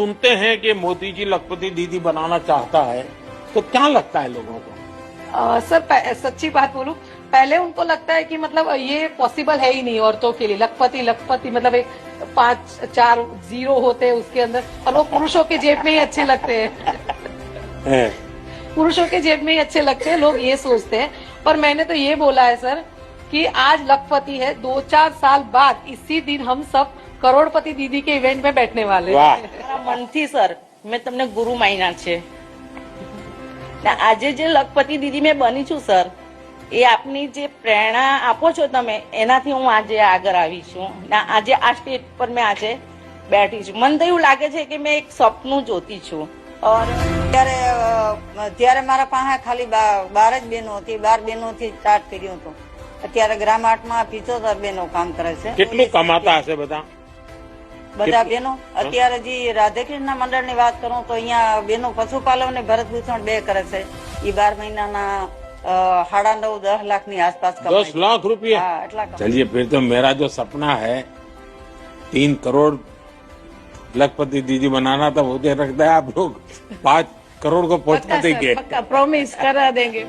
सुनते हैं कि मोदी जी लखपति दीदी बनाना चाहता है तो क्या लगता है लोगों को? आ, सर सच्ची बात बोलू पहले उनको लगता है कि मतलब ये पॉसिबल है ही नहीं औरतों के लिए। लखपति लखपति मतलब एक पाँच चार ज़ीरो होते हैं उसके अंदर और वो पुरुषों के जेब में ही अच्छे लगते हैं। पुरुषों के जेब में ही अच्छे लगते हैं लोग ये सोचते हैं। पर मैंने तो ये बोला है सर कि आज लखपति है दो चार साल बाद इसी दिन हम सब करोड़पति दीदी के इवेंट में बैठने वाले हैं। મનથી સર મેં તમને ગુરુ માન્યા છે. ને આજે જે લખપતિ દીદી મેં બની છું સર એ આપની જે પ્રેરણા આપો છો તમે એનાથી હું આજે આગળ આવી છું. ને આજે આ સ્ટેજ પર મેં આજે બેઠી છું. મને તો એવું લાગે છે કે મેં એક સપનું જોતી છું. ઓર ત્યારે ત્યારે મારા પાસે ખાલી બા- બાર જ બહેનો હતી. બાર બહેનોથી સ્ટાર્ટ કર્યું હતું. અત્યારે ગ્રામ આર્ટમાં પિચોતેર બહેનો કામ કરે છે. કેટલું કમાતા હશે બધા? બધા બહેનો અત્યારે જે રાધેકૃષ્ણ મંડળ ની વાત કરું તો અહીંયા બહેનો પશુપાલન ને ભરત ગૂંથણ બે કરે છે એ બાર મહિનાના અ, સાડા નવ દસ લાખ ની આસપાસ કમાય दस છે. लाख रुपया હા એટલા કમાય. चलिए फिर तो मेरा जो सपना है तीन करोड़ लखपति दीदी बनाना था मुझे लगता है आप लोग पाँच करोड़ को पहुंचा देंगे पक्का प्रॉमिस करा देंगे